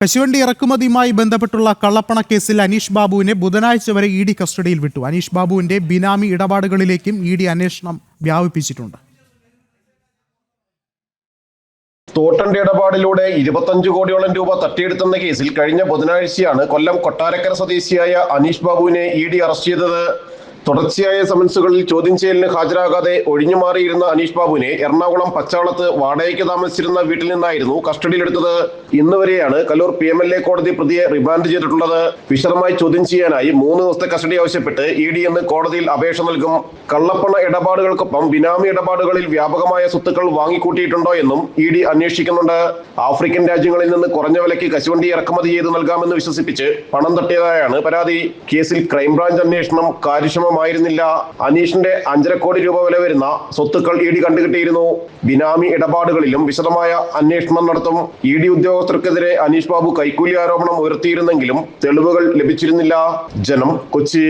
കശുവണ്ടി ഇറക്കുമതിയുമായി ബന്ധപ്പെട്ടുള്ള കള്ളപ്പണ കേസിൽ അനീഷ് ബാബുവിനെ ബുധനാഴ്ച വരെ ഇ ഡി കസ്റ്റഡിയിൽ വിട്ടു. അനീഷ് ബാബുവിന്റെ ബിനാമി ഇടപാടുകളിലേക്കും ഇ ഡി അന്വേഷണം വ്യാപിപ്പിച്ചിട്ടുണ്ട്. തോട്ടന്റെ ഇടപാടിലൂടെ ഇരുപത്തഞ്ച് കോടിയോളം രൂപ തട്ടിയെടുത്തെന്ന കേസിൽ കഴിഞ്ഞ ബുധനാഴ്ചയാണ് കൊല്ലം കൊട്ടാരക്കര സ്വദേശിയായ അനീഷ് ബാബുവിനെ ഇ ഡി അറസ്റ്റ് ചെയ്തത്. തുടർച്ചയായ സമൻസുകളിൽ ചോദ്യം ചെയ്യലിന് ഹാജരാകാതെ ഒഴിഞ്ഞുമാറിയിരുന്ന അനീഷ് ബാബുവിനെ എറണാകുളം പച്ചാളത്ത് വാടകയ്ക്ക് താമസിച്ചിരുന്ന വീട്ടിൽ നിന്നായിരുന്നു കസ്റ്റഡിയിലെടുത്തത്. ഇന്ന് വരെയാണ് Kaloor P M L A കോടതി പ്രതിയെ റിമാൻഡ് ചെയ്തിട്ടുള്ളത്. വിശദമായി ചോദ്യം ചെയ്യാനായി മൂന്ന് ദിവസത്തെ കസ്റ്റഡി ആവശ്യപ്പെട്ട് ഇ ഡി എന്ന് കോടതിയിൽ അപേക്ഷ നൽകും. കള്ളപ്പണ ഇടപാടുകൾക്കൊപ്പം ബിനാമി ഇടപാടുകളിൽ വ്യാപകമായ സ്വത്തുക്കൾ വാങ്ങിക്കൂട്ടിയിട്ടുണ്ടോ എന്നും ഇ ഡി അന്വേഷിക്കുന്നുണ്ട്. ആഫ്രിക്കൻ രാജ്യങ്ങളിൽ നിന്ന് കുറഞ്ഞ വിലയ്ക്ക് കശുവണ്ടി ഇറക്കുമതി ചെയ്ത് നൽകാമെന്ന് വിശ്വസിപ്പിച്ച് പണം തട്ടിയതായാണ് പരാതി. കേസിൽ ക്രൈംബ്രാഞ്ച് അന്വേഷണം കാര്യക്ഷമമായിരുന്നില്ല അനീഷിന്റെ അഞ്ചര കോടി രൂപ വില വരുന്ന സ്വത്തുക്കൾ ഇ ഡി കണ്ടുകിട്ടിയിരുന്നു ബിനാമി ഇടപാടുകളിലും വിശദമായ അന്വേഷണം നടത്തും. ഇ ഡി ഉദ്യോഗസ്ഥർക്കെതിരെ അനീഷ് ബാബു കൈക്കൂലി ആരോപണം ഉയർത്തിയിരുന്നെങ്കിലും തെളിവുകൾ ലഭിച്ചിരുന്നില്ല. ജനം കൊച്ചി.